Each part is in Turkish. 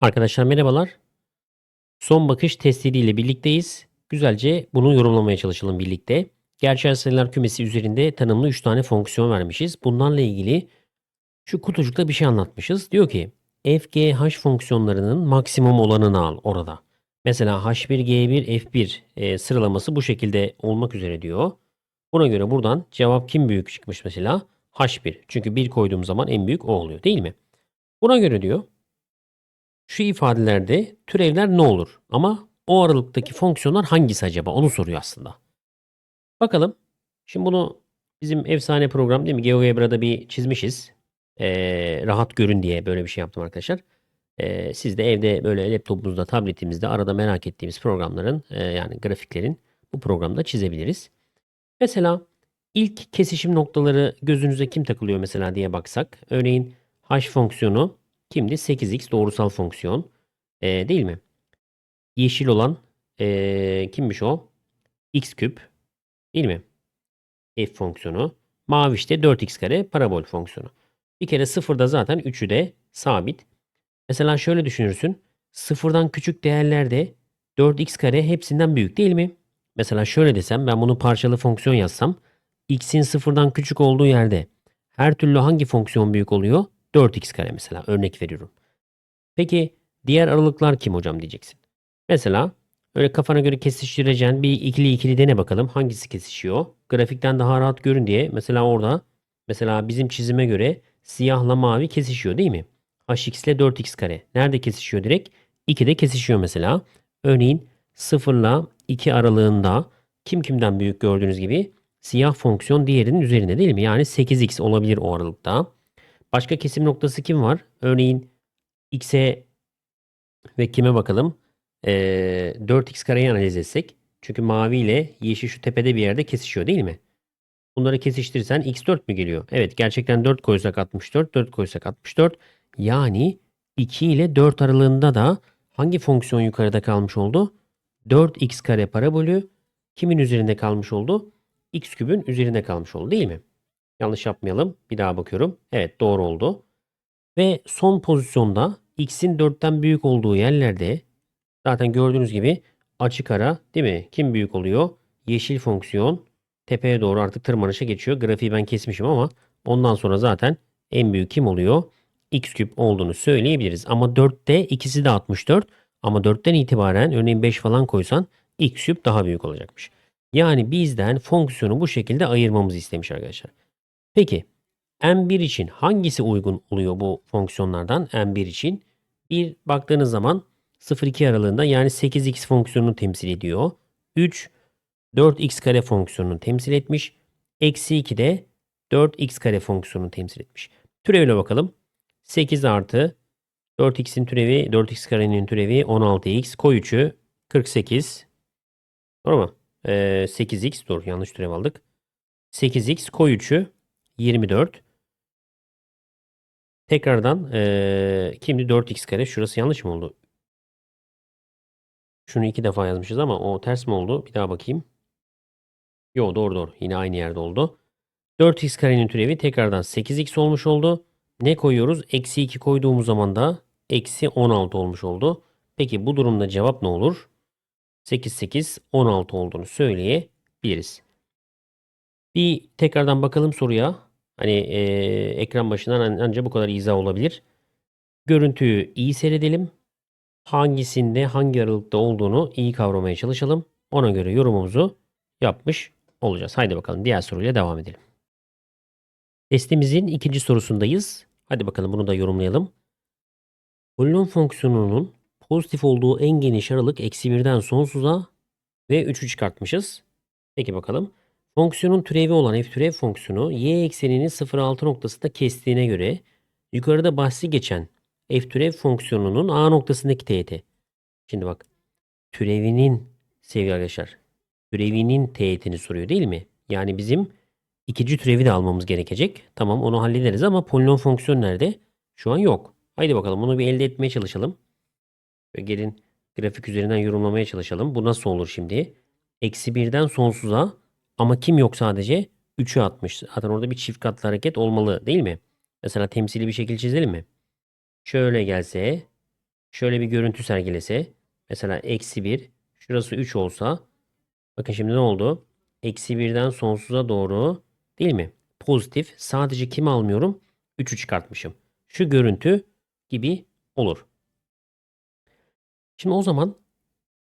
Arkadaşlar merhabalar. Son bakış testiyle birlikteyiz. Güzelce bunu yorumlamaya çalışalım birlikte. Gerçel sayılar kümesi üzerinde tanımlı 3 tane fonksiyon vermişiz. Bunlarla ilgili şu kutucukta bir şey anlatmışız. Diyor ki f, fonksiyonlarının maksimum olanını al orada. Mesela h1, g1, f1 e, sıralaması bu şekilde olmak üzere diyor. Buna göre buradan cevap kim büyük çıkmış mesela? h1. Çünkü 1 koyduğum zaman en büyük o oluyor değil mi? Buna göre diyor şu ifadelerde türevler ne olur? Ama o aralıktaki fonksiyonlar hangisi acaba? Onu soruyor aslında. Bakalım. Şimdi bunu bizim efsane program değil mi? GeoGebra'da bir çizmişiz. Ee, rahat görün diye böyle bir şey yaptım arkadaşlar. Ee, siz de evde böyle laptopunuzda, tabletimizde arada merak ettiğimiz programların e, yani grafiklerin bu programda çizebiliriz. Mesela ilk kesişim noktaları gözünüze kim takılıyor mesela diye baksak. Örneğin h fonksiyonu kimdi? 8x doğrusal fonksiyon. Ee, değil mi? Yeşil olan ee, kimmiş o? x küp. Değil mi? f fonksiyonu. Mavi işte 4x kare parabol fonksiyonu. Bir kere sıfırda zaten üçü de sabit. Mesela şöyle düşünürsün. Sıfırdan küçük değerlerde 4x kare hepsinden büyük değil mi? Mesela şöyle desem ben bunu parçalı fonksiyon yazsam x'in sıfırdan küçük olduğu yerde her türlü hangi fonksiyon büyük oluyor? 4x kare mesela örnek veriyorum. Peki diğer aralıklar kim hocam diyeceksin. Mesela öyle kafana göre kesiştireceğin bir ikili ikili dene bakalım hangisi kesişiyor. Grafikten daha rahat görün diye mesela orada mesela bizim çizime göre siyahla mavi kesişiyor değil mi? hx ile 4x kare. Nerede kesişiyor direkt? 2'de kesişiyor mesela. Örneğin 0 ile 2 aralığında kim kimden büyük gördüğünüz gibi siyah fonksiyon diğerinin üzerinde değil mi? Yani 8x olabilir o aralıkta. Başka kesim noktası kim var? Örneğin x'e ve kime bakalım? Ee, 4x kareyi analiz etsek. Çünkü mavi ile yeşil şu tepede bir yerde kesişiyor değil mi? Bunları kesiştirirsen x4 mü geliyor? Evet gerçekten 4 koysak 64, 4 koysak 64. Yani 2 ile 4 aralığında da hangi fonksiyon yukarıda kalmış oldu? 4x kare parabolü kimin üzerinde kalmış oldu? x kübün üzerinde kalmış oldu değil mi? Yanlış yapmayalım. Bir daha bakıyorum. Evet doğru oldu. Ve son pozisyonda x'in 4'ten büyük olduğu yerlerde zaten gördüğünüz gibi açık ara değil mi? Kim büyük oluyor? Yeşil fonksiyon tepeye doğru artık tırmanışa geçiyor. Grafiği ben kesmişim ama ondan sonra zaten en büyük kim oluyor? x küp olduğunu söyleyebiliriz. Ama 4'te ikisi de 64. Ama 4'ten itibaren örneğin 5 falan koysan x küp daha büyük olacakmış. Yani bizden fonksiyonu bu şekilde ayırmamızı istemiş arkadaşlar. Peki M1 için hangisi uygun oluyor bu fonksiyonlardan M1 için? Bir baktığınız zaman 0-2 aralığında yani 8x fonksiyonunu temsil ediyor. 3 4x kare fonksiyonunu temsil etmiş. Eksi 2 de 4x kare fonksiyonunu temsil etmiş. Türevle bakalım. 8 artı 4x'in türevi 4x karenin türevi 16x. Koy 3'ü 48. Doğru mu? Ee, 8x dur yanlış türev aldık. 8x koy 3'ü 24. Tekrardan ee, kimdi 4x kare şurası yanlış mı oldu? Şunu iki defa yazmışız ama o ters mi oldu? Bir daha bakayım. Yo doğru doğru. Yine aynı yerde oldu. 4x karenin türevi tekrardan 8x olmuş oldu. Ne koyuyoruz? Eksi 2 koyduğumuz zaman da eksi 16 olmuş oldu. Peki bu durumda cevap ne olur? 8, 8, 16 olduğunu söyleyebiliriz. Bir tekrardan bakalım soruya. Hani e, ekran başından ancak bu kadar izah olabilir. Görüntüyü iyi seyredelim. Hangisinde hangi aralıkta olduğunu iyi kavramaya çalışalım. Ona göre yorumumuzu yapmış olacağız. Haydi bakalım diğer soruyla devam edelim. Testimizin ikinci sorusundayız. Hadi bakalım bunu da yorumlayalım. Polinom fonksiyonunun pozitif olduğu en geniş aralık eksi birden sonsuza ve 3'ü çıkartmışız. Peki bakalım. Fonksiyonun türevi olan f türev fonksiyonu y eksenini 0,6 noktasında kestiğine göre yukarıda bahsi geçen f türev fonksiyonunun a noktasındaki teğeti. Şimdi bak türevinin sevgili arkadaşlar türevinin teğetini soruyor değil mi? Yani bizim ikinci türevi de almamız gerekecek. Tamam onu hallederiz ama polinom fonksiyon nerede? Şu an yok. Haydi bakalım bunu bir elde etmeye çalışalım. Ve gelin grafik üzerinden yorumlamaya çalışalım. Bu nasıl olur şimdi? Eksi birden sonsuza ama kim yok sadece? 3'ü atmış. Zaten orada bir çift katlı hareket olmalı değil mi? Mesela temsili bir şekil çizelim mi? Şöyle gelse, şöyle bir görüntü sergilese. Mesela eksi 1. Şurası 3 olsa. Bakın şimdi ne oldu? Eksi 1'den sonsuza doğru değil mi? Pozitif. Sadece kimi almıyorum? 3'ü çıkartmışım. Şu görüntü gibi olur. Şimdi o zaman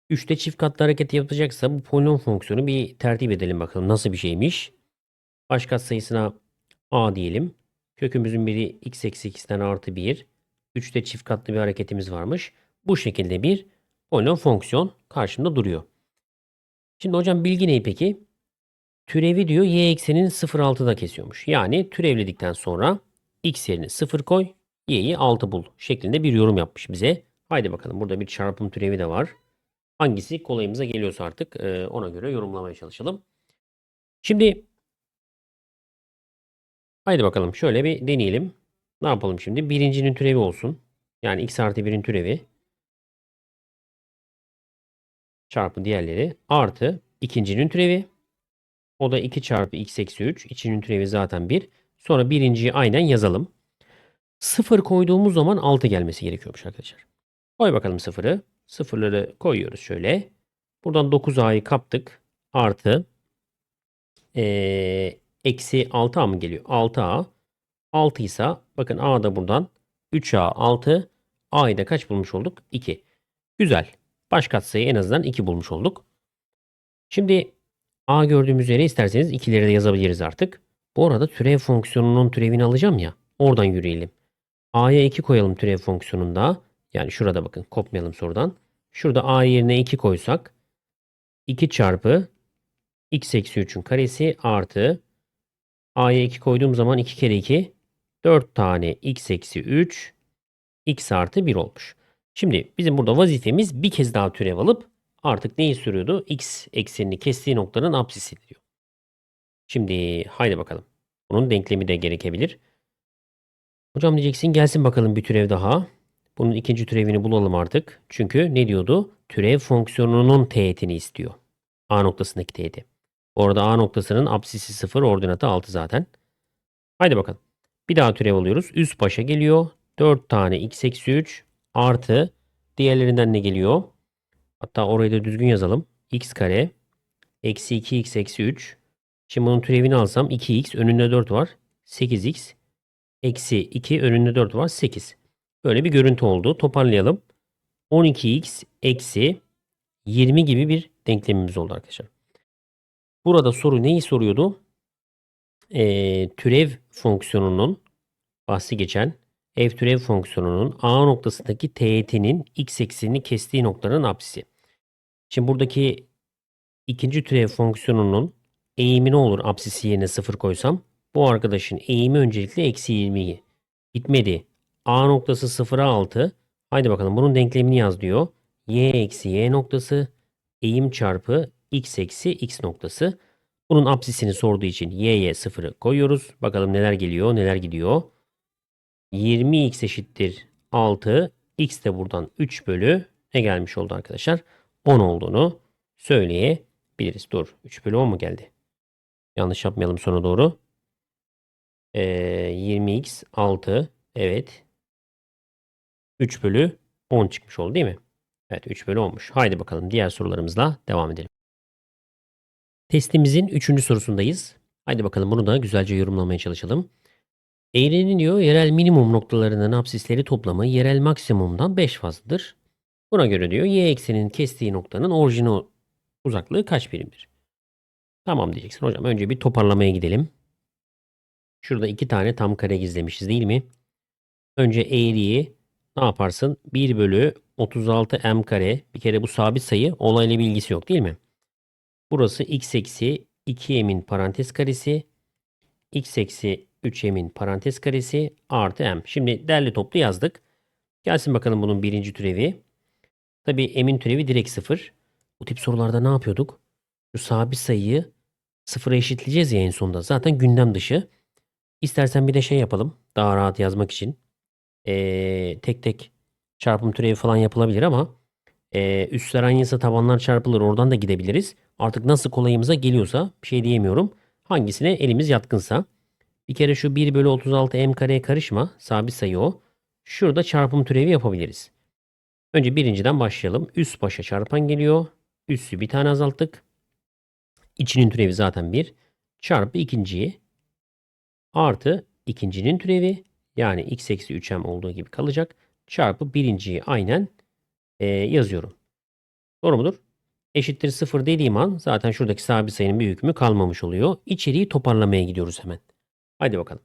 3'te çift katlı hareket yapacaksa bu polinom fonksiyonu bir tertip edelim bakalım nasıl bir şeymiş. Baş sayısına a diyelim. Kökümüzün biri x eksi 2'den artı 1. 3'te çift katlı bir hareketimiz varmış. Bu şekilde bir polinom fonksiyon karşımda duruyor. Şimdi hocam bilgi ne peki? Türevi diyor y eksenini 0,6'da kesiyormuş. Yani türevledikten sonra x yerine 0 koy, y'yi 6 bul şeklinde bir yorum yapmış bize. Haydi bakalım burada bir çarpım türevi de var. Hangisi kolayımıza geliyorsa artık ona göre yorumlamaya çalışalım. Şimdi haydi bakalım şöyle bir deneyelim. Ne yapalım şimdi? Birincinin türevi olsun. Yani x artı 1'in türevi çarpı diğerleri artı ikincinin türevi. O da 2 çarpı x eksi 3. İçinin türevi zaten 1. Sonra birinciyi aynen yazalım. 0 koyduğumuz zaman 6 gelmesi gerekiyormuş arkadaşlar. Koy bakalım 0'ı. Sıfırları koyuyoruz şöyle. Buradan 9a'yı kaptık. Artı ee, eksi 6a mı geliyor? 6a. 6 ise bakın a da buradan 3a 6. a'yı da kaç bulmuş olduk? 2. Güzel. Baş katsayı en azından 2 bulmuş olduk. Şimdi a gördüğümüz üzere isterseniz ikileri de yazabiliriz artık. Bu arada türev fonksiyonunun türevini alacağım ya. Oradan yürüyelim. a'ya 2 koyalım türev fonksiyonunda. Yani şurada bakın kopmayalım sorudan. Şurada a yerine 2 koysak 2 çarpı x eksi 3'ün karesi artı a'ya 2 koyduğum zaman 2 kere 2 4 tane x eksi 3 x artı 1 olmuş. Şimdi bizim burada vazifemiz bir kez daha türev alıp artık neyi sürüyordu? x eksenini kestiği noktanın apsisi diyor. Şimdi haydi bakalım. Bunun denklemi de gerekebilir. Hocam diyeceksin gelsin bakalım bir türev daha. Bunun ikinci türevini bulalım artık. Çünkü ne diyordu? Türev fonksiyonunun teğetini istiyor. A noktasındaki teğeti. Orada A noktasının apsisi 0, ordinatı 6 zaten. Haydi bakalım. Bir daha türev alıyoruz. Üst başa geliyor. 4 tane x eksi 3 artı diğerlerinden ne geliyor? Hatta orayı da düzgün yazalım. x kare eksi 2x eksi 3. Şimdi bunun türevini alsam 2x önünde 4 var. 8x eksi 2 önünde 4 var. 8. Böyle bir görüntü oldu. Toparlayalım. 12x eksi 20 gibi bir denklemimiz oldu arkadaşlar. Burada soru neyi soruyordu? Ee, türev fonksiyonunun bahsi geçen f türev fonksiyonunun a noktasındaki teğetinin x eksenini kestiği noktanın apsisi. Şimdi buradaki ikinci türev fonksiyonunun eğimi ne olur apsisi yerine 0 koysam? Bu arkadaşın eğimi öncelikle eksi 20'yi. Bitmedi. A noktası 0'a 6. Haydi bakalım bunun denklemini yaz diyor. Y eksi Y noktası eğim çarpı X eksi X noktası. Bunun apsisini sorduğu için Y'ye 0'ı koyuyoruz. Bakalım neler geliyor neler gidiyor. 20x eşittir 6. X de buradan 3 bölü ne gelmiş oldu arkadaşlar? 10 olduğunu söyleyebiliriz. Dur 3 bölü 10 mu geldi? Yanlış yapmayalım sona doğru. Ee, 20x 6 evet 3 bölü 10 çıkmış oldu değil mi? Evet 3 bölü 10'muş. Haydi bakalım diğer sorularımızla devam edelim. Testimizin 3. sorusundayız. Haydi bakalım bunu da güzelce yorumlamaya çalışalım. Eğrinin diyor yerel minimum noktalarının apsisleri toplamı yerel maksimumdan 5 fazladır. Buna göre diyor y eksenin kestiği noktanın orijinal uzaklığı kaç birimdir? Tamam diyeceksin hocam. Önce bir toparlamaya gidelim. Şurada iki tane tam kare gizlemişiz değil mi? Önce eğriyi ne yaparsın? 1 bölü 36 m kare. Bir kere bu sabit sayı olayla bir ilgisi yok değil mi? Burası x eksi 2m'in parantez karesi. x eksi 3m'in parantez karesi artı m. Şimdi derli toplu yazdık. Gelsin bakalım bunun birinci türevi. Tabi m'in türevi direkt sıfır. Bu tip sorularda ne yapıyorduk? Şu sabit sayıyı sıfıra eşitleyeceğiz ya en sonunda. Zaten gündem dışı. İstersen bir de şey yapalım. Daha rahat yazmak için e, tek tek çarpım türevi falan yapılabilir ama e, üstler aynıysa tabanlar çarpılır oradan da gidebiliriz. Artık nasıl kolayımıza geliyorsa bir şey diyemiyorum. Hangisine elimiz yatkınsa. Bir kere şu 1 bölü 36 m kareye karışma. Sabit sayı o. Şurada çarpım türevi yapabiliriz. Önce birinciden başlayalım. Üst başa çarpan geliyor. Üssü bir tane azalttık. İçinin türevi zaten 1. Çarpı ikinciyi artı ikincinin türevi yani x eksi 3m olduğu gibi kalacak. Çarpı birinciyi aynen e, yazıyorum. Doğru mudur? Eşittir 0 dediğim an zaten şuradaki sabit sayının bir hükmü kalmamış oluyor. İçeriği toparlamaya gidiyoruz hemen. Hadi bakalım.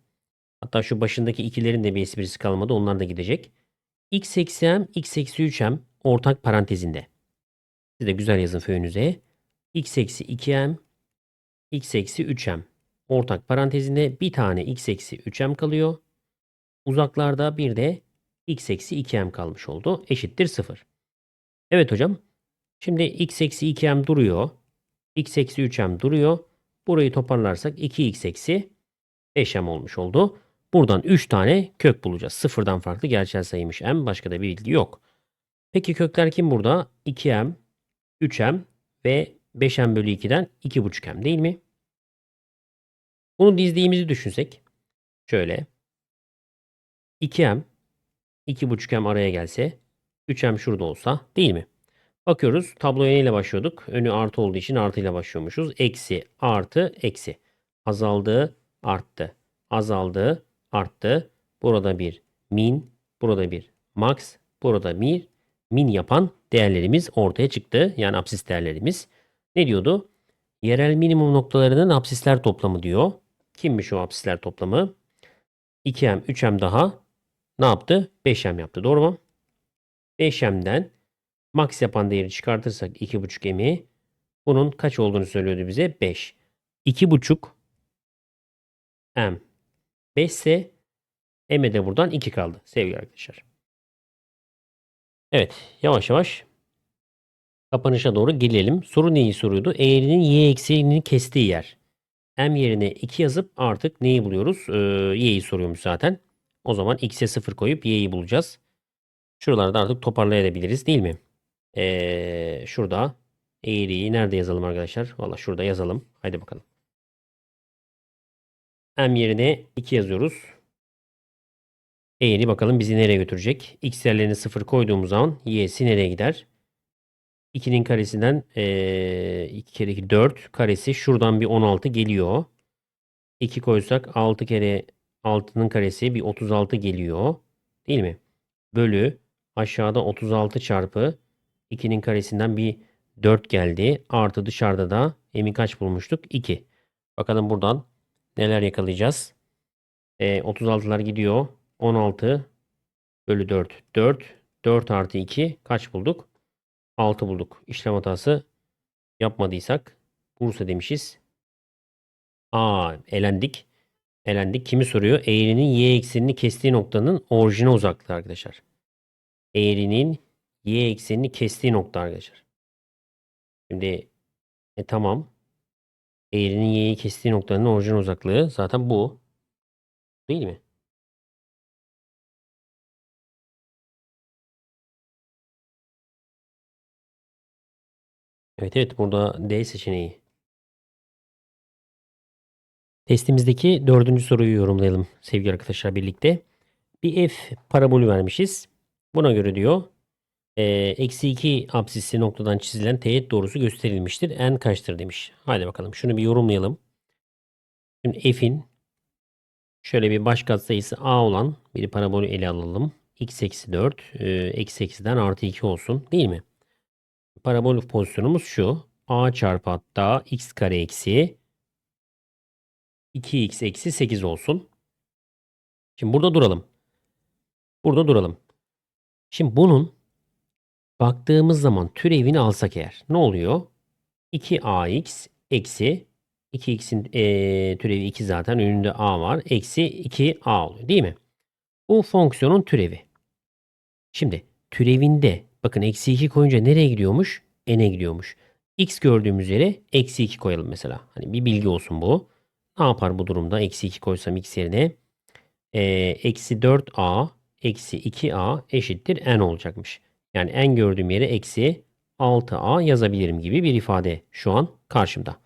Hatta şu başındaki ikilerin de bir esprisi kalmadı. Onlar da gidecek. x eksi m, x eksi 3m ortak parantezinde. Siz de güzel yazın föyünüze. x eksi 2m, x eksi 3m ortak parantezinde bir tane x eksi 3m kalıyor. Uzaklarda bir de x eksi 2m kalmış oldu. Eşittir 0. Evet hocam. Şimdi x eksi 2m duruyor. x eksi 3m duruyor. Burayı toparlarsak 2x eksi 5m olmuş oldu. Buradan 3 tane kök bulacağız. Sıfırdan farklı gerçel sayıymış m. Başka da bir bilgi yok. Peki kökler kim burada? 2m, 3m ve 5m bölü 2'den 2,5m değil mi? Bunu dizdiğimizi düşünsek. Şöyle. 2m, 2,5m araya gelse 3m şurada olsa değil mi? Bakıyoruz tabloya neyle başlıyorduk? Önü artı olduğu için artıyla başlıyormuşuz. Eksi, artı, eksi. Azaldı, arttı. Azaldı, arttı. Burada bir min, burada bir max, burada bir min yapan değerlerimiz ortaya çıktı. Yani absis değerlerimiz. Ne diyordu? Yerel minimum noktalarının absisler toplamı diyor. Kimmiş o absisler toplamı? 2m, 3m daha ne yaptı? 5m yaptı. Doğru mu? 5m'den max yapan değeri çıkartırsak 2,5m'i bunun kaç olduğunu söylüyordu bize? 5. 2,5 m 5 ise m'e de buradan 2 kaldı sevgili arkadaşlar. Evet yavaş yavaş kapanışa doğru gelelim. Soru neyi soruyordu? Eğrinin y eksenini kestiği yer. M yerine 2 yazıp artık neyi buluyoruz? Ee, y'yi soruyormuş zaten. O zaman x'e 0 koyup y'yi bulacağız. Şuralarda artık toparlayabiliriz değil mi? Ee, şurada eğriyi nerede yazalım arkadaşlar? Valla şurada yazalım. Haydi bakalım. M yerine 2 yazıyoruz. Eğri bakalım bizi nereye götürecek? X değerlerini 0 koyduğumuz zaman y'si nereye gider? 2'nin karesinden ee, 2 kere 2 4 karesi şuradan bir 16 geliyor. 2 koysak 6 kere 6'nın karesi bir 36 geliyor. Değil mi? Bölü aşağıda 36 çarpı 2'nin karesinden bir 4 geldi. Artı dışarıda da emin kaç bulmuştuk? 2. Bakalım buradan neler yakalayacağız. E, 36'lar gidiyor. 16 bölü 4 4. 4 artı 2 kaç bulduk? 6 bulduk. İşlem hatası yapmadıysak Bursa demişiz. Aa elendik. Elendik. Kimi soruyor? Eğrinin y eksenini kestiği noktanın orijine uzaklığı arkadaşlar. Eğrinin y eksenini kestiği nokta arkadaşlar. Şimdi e, tamam. Eğrinin y'yi kestiği noktanın orijin uzaklığı zaten bu. Değil mi? Evet evet burada D seçeneği. Testimizdeki dördüncü soruyu yorumlayalım sevgili arkadaşlar birlikte. Bir f parabolü vermişiz. Buna göre diyor e, eksi 2 absisli noktadan çizilen teğet doğrusu gösterilmiştir. N kaçtır demiş. Hadi bakalım şunu bir yorumlayalım. Şimdi f'in şöyle bir baş katsayısı a olan bir parabolü ele alalım. x eksi 4 e, eksi eksiden artı 2 olsun değil mi? Parabol pozisyonumuz şu. a çarpı hatta x kare eksi 2x eksi 8 olsun. Şimdi burada duralım. Burada duralım. Şimdi bunun baktığımız zaman türevini alsak eğer ne oluyor? 2ax eksi 2x'in e, türevi 2 zaten önünde a var. Eksi 2a oluyor değil mi? Bu fonksiyonun türevi. Şimdi türevinde bakın eksi 2 koyunca nereye gidiyormuş? n'e gidiyormuş. x gördüğümüz yere eksi 2 koyalım mesela. Hani bir bilgi olsun bu. Ne yapar bu durumda? Eksi 2 koysam x yerine. E, eksi 4a eksi 2a eşittir n olacakmış. Yani n gördüğüm yere eksi 6a yazabilirim gibi bir ifade şu an karşımda.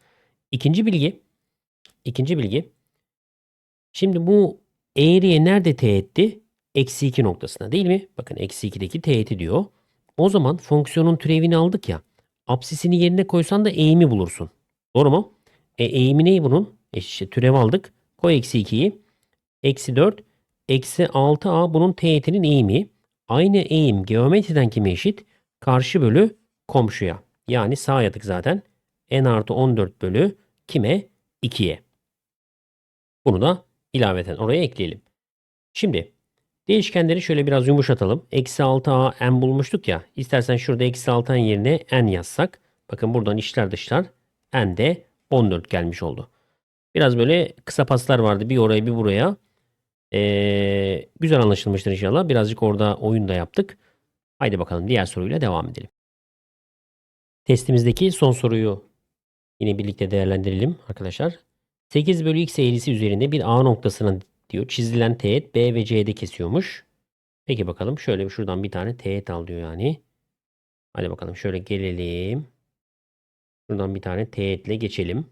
İkinci bilgi. ikinci bilgi. Şimdi bu eğriye nerede teğetti? Eksi 2 noktasına değil mi? Bakın eksi 2'deki teğeti diyor. o zaman fonksiyonun türevini aldık ya. Apsisini yerine koysan da eğimi bulursun. Doğru mu? E, eğimi neyi bunun? İşte türev aldık. Koy eksi 2'yi. Eksi 4. Eksi 6a bunun teğetinin eğimi. Aynı eğim geometriden kime eşit? Karşı bölü komşuya. Yani sağ yatık zaten. n artı 14 bölü kime? 2'ye. Bunu da ilaveten oraya ekleyelim. Şimdi değişkenleri şöyle biraz yumuşatalım. Eksi 6a n bulmuştuk ya. İstersen şurada eksi 6'nın yerine n yazsak. Bakın buradan içler dışlar. n de 14 gelmiş oldu. Biraz böyle kısa paslar vardı. Bir oraya bir buraya. Ee, güzel anlaşılmıştır inşallah. Birazcık orada oyun da yaptık. Haydi bakalım diğer soruyla devam edelim. Testimizdeki son soruyu yine birlikte değerlendirelim arkadaşlar. 8 bölü x eğrisi üzerinde bir A noktasına diyor çizilen teğet B ve C'de kesiyormuş. Peki bakalım şöyle şuradan bir tane teğet al diyor yani. Hadi bakalım şöyle gelelim. Şuradan bir tane teğetle geçelim.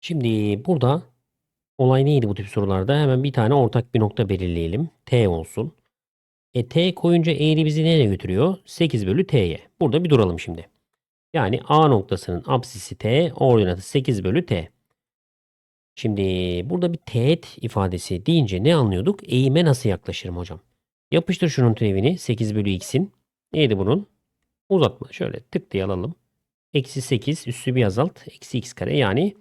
Şimdi burada olay neydi bu tip sorularda? Hemen bir tane ortak bir nokta belirleyelim. T olsun. E T koyunca eğri bizi nereye götürüyor? 8 bölü T'ye. Burada bir duralım şimdi. Yani A noktasının apsisi T, ordinatı 8 bölü T. Şimdi burada bir teğet ifadesi deyince ne anlıyorduk? Eğime nasıl yaklaşırım hocam? Yapıştır şunun türevini 8 bölü x'in. Neydi bunun? Uzatma. Şöyle tık diye alalım. Eksi 8 üssü bir azalt. Eksi x kare yani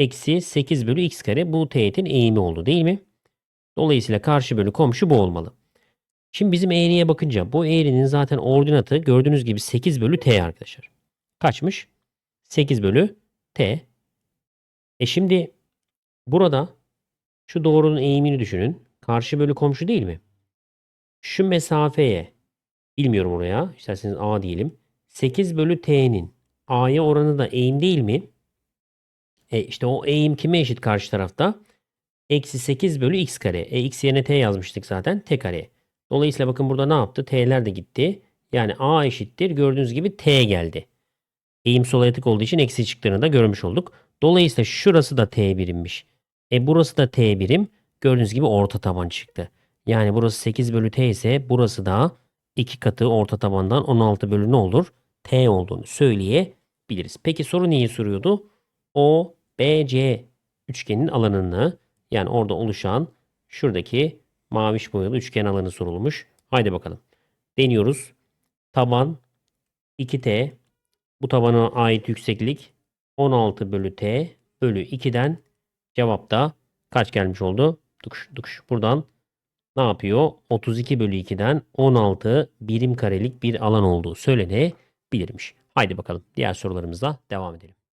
eksi 8 bölü x kare bu teğetin eğimi oldu değil mi? Dolayısıyla karşı bölü komşu bu olmalı. Şimdi bizim eğriye bakınca bu eğrinin zaten ordinatı gördüğünüz gibi 8 bölü t arkadaşlar. Kaçmış? 8 bölü t. E şimdi burada şu doğrunun eğimini düşünün. Karşı bölü komşu değil mi? Şu mesafeye bilmiyorum oraya isterseniz a diyelim. 8 bölü t'nin a'ya oranı da eğim değil mi? E işte o eğim kime eşit karşı tarafta? Eksi 8 bölü x kare. E x yerine t yazmıştık zaten. T kare. Dolayısıyla bakın burada ne yaptı? T'ler de gitti. Yani a eşittir. Gördüğünüz gibi t geldi. Eğim sola yatık olduğu için eksi çıktığını da görmüş olduk. Dolayısıyla şurası da t birimmiş. E burası da t birim. Gördüğünüz gibi orta taban çıktı. Yani burası 8 bölü t ise burası da 2 katı orta tabandan 16 bölü ne olur? T olduğunu söyleyebiliriz. Peki soru neyi soruyordu? O, B, C üçgenin alanını yani orada oluşan şuradaki maviş boyalı üçgen alanı sorulmuş. Haydi bakalım. Deniyoruz. Taban 2T. Bu tabana ait yükseklik 16 bölü T bölü 2'den cevap da kaç gelmiş oldu? Dukuş, dukuş. Buradan ne yapıyor? 32 bölü 2'den 16 birim karelik bir alan olduğu söylenebilirmiş. Haydi bakalım diğer sorularımızla devam edelim.